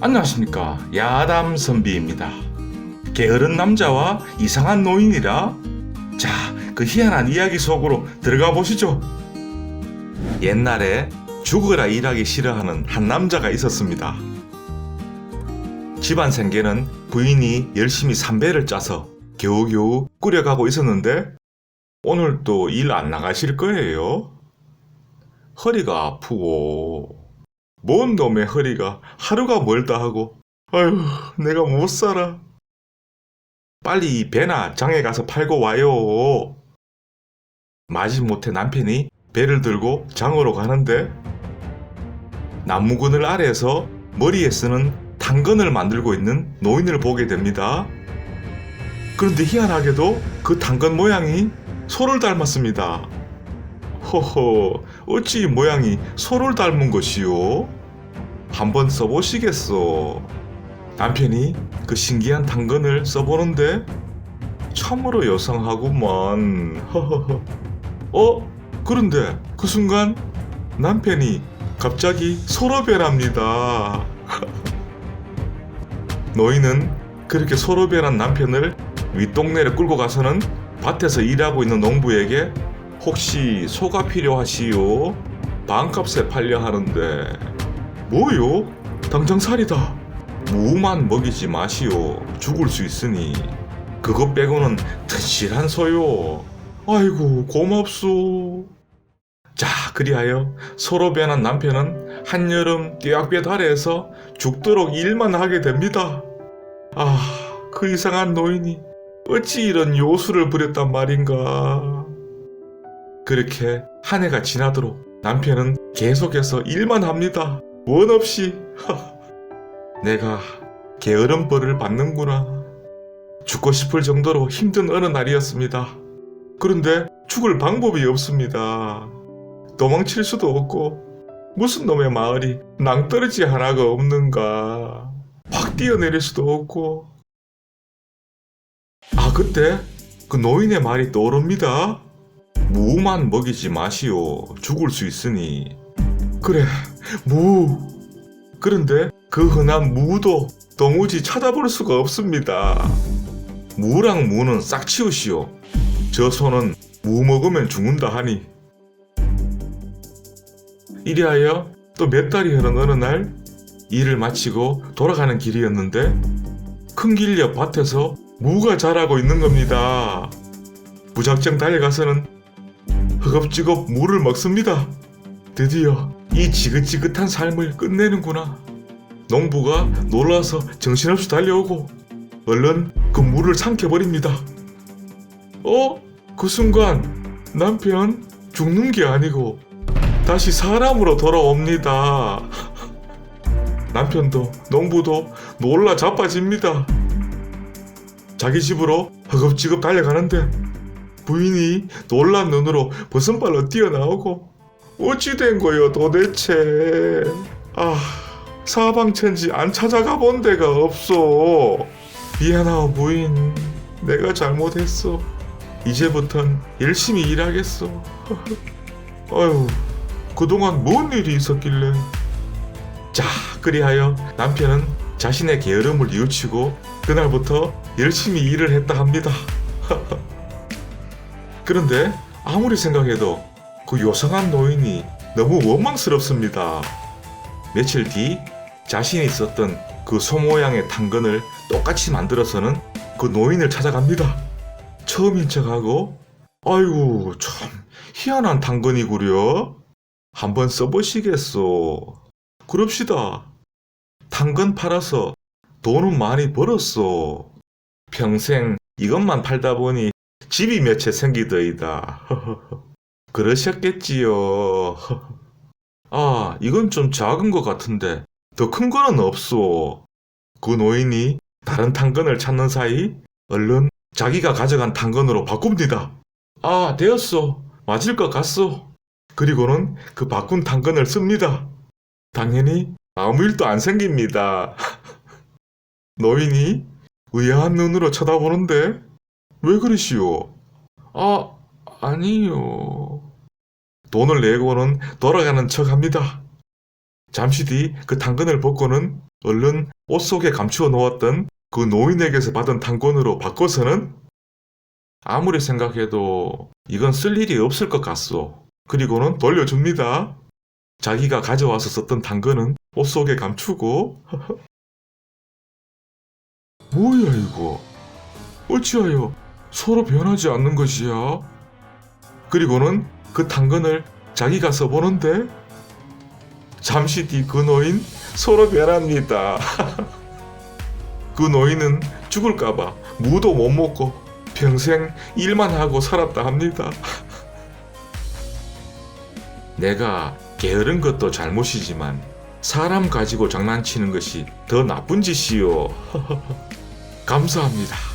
안녕하십니까 야담 선비입니다. 게으른 남자와 이상한 노인이라 자, 그 희한한 이야기 속으로 들어가 보시죠. 옛날에 죽어라 일하기 싫어하는 한 남자가 있었습니다. 집안 생계는 부인이 열심히 삼배를 짜서 겨우겨우 꾸려가고 있었는데 오늘 또 일 안 나가실 거예요? 허리가 아프고 뭔 놈의 허리가? 하루가 멀다 하고. 아휴 내가 못 살아. 빨리 이 배나 장에 가서 팔고 와요. 마지못해 남편이 배를 들고 장으로 가는데 나무그늘 아래에서 머리에 쓰는 당근을 만들고 있는 노인을 보게 됩니다. 그런데 희한하게도 그 당근 모양이 소를 닮았습니다 허허, 어찌 이 모양이 소를 닮은 것이요? 한번 써보시겠소? 남편이 그 신기한 당근을 써보는데 참으로 여성하구만. 허허허. 어? 그런데 그 순간 남편이 갑자기 소로 변합니다. 노인은 그렇게 소로 변한 남편을 윗동네를 끌고 가서는 밭에서 일하고 있는 농부에게 혹시 소가 필요하시오? 반값에 팔려 하는데 뭐요? 당장 살이다. 무만 먹이지 마시오. 죽을 수 있으니 그것 빼고는 튼실한 소요. 아이고 고맙소. 자 그리하여 서로 변한 남편은 한여름 띠약볕 아래에서 죽도록 일만 하게 됩니다. 아 그 이상한 노인이 어찌 이런 요술을 부렸단 말인가. 그렇게 한 해가 지나도록 남편은 계속해서 일만 합니다. 원 없이. 내가 게으른 벌을 받는구나. 죽고 싶을 정도로 힘든 어느 날이었습니다. 그런데 죽을 방법이 없습니다. 도망칠 수도 없고, 무슨 놈의 마을이 낭떠러지 하나가 없는가. 확 뛰어내릴 수도 없고. 아, 그때 그 노인의 말이 떠오릅니다. 무만 먹이지 마시오. 죽을 수 있으니. 그래, 무. 그런데 그 흔한 무도 도무지 찾아볼 수가 없습니다. 무랑 무는 싹 치우시오. 저 소는 무 먹으면 죽는다 하니. 이리하여 또 몇 달이 흐른 어느 날 일을 마치고 돌아가는 길이었는데 큰 길 옆 밭에서 무가 자라고 있는 겁니다. 무작정 달려가서는 허겁지겁 무를 먹습니다. 드디어 이 지긋지긋한 삶을 끝내는구나. 농부가 놀라서 정신없이 달려오고 얼른 그 무를 삼켜버립니다. 어? 그 순간 남편 죽는 게 아니고 다시 사람으로 돌아옵니다. 남편도 농부도 놀라 자빠집니다. 자기 집으로 허겁지겁 달려가는데 부인이 놀란 눈으로 버선발로 뛰어나오고 어찌 된 거요 도대체? 아 사방천지 안 찾아가 본 데가 없어 미안하오 부인. 내가 잘못했어 이제부턴 열심히 일하겠어 아유 그동안 뭔 일이 있었길래? 자 그리하여 남편은 자신의 게으름을 뉘우치고 그날부터 열심히 일을 했다 합니다 그런데 아무리 생각해도 그 요상한 노인이 너무 원망스럽습니다. 며칠 뒤 자신이 썼던 그 소 모양의 당근을 똑같이 만들어서는 그 노인을 찾아갑니다. 처음인 척하고 아이고 참 희한한 당근이구려. 한번 써보시겠소. 그럽시다. 당근 팔아서 돈은 많이 벌었소. 평생 이것만 팔다 보니 집이 몇 채 생기더이다. 그러셨겠지요. 아, 이건 좀 작은 것 같은데 더 큰 거는 없소. 그 노인이 다른 당근을 찾는 사이 얼른 자기가 가져간 당근으로 바꿉니다. 아, 되었소. 맞을 것 같소. 그리고는 그 바꾼 당근을 씁니다. 당연히 아무 일도 안 생깁니다. 노인이 의아한 눈으로 쳐다보는데 왜 그러시오? 아, 아니요. 돈을 내고는 돌아가는 척 합니다. 잠시 뒤 그 당근을 벗고는 얼른 옷 속에 감추어 놓았던 그 노인에게서 받은 당권으로 바꿔서는 아무리 생각해도 이건 쓸 일이 없을 것 같소. 그리고는 돌려줍니다. 자기가 가져와서 썼던 당근은 옷 속에 감추고 뭐야 이거 어찌하여 서로 변하지 않는 것이야? 그리고는 그 당근을 자기가 써보는데 잠시 뒤 그 노인 서로 변합니다. 그 노인은 죽을까봐 무도 못 먹고 평생 일만 하고 살았다 합니다. 내가 게으른 것도 잘못이지만 사람 가지고 장난치는 것이 더 나쁜 짓이요. 감사합니다.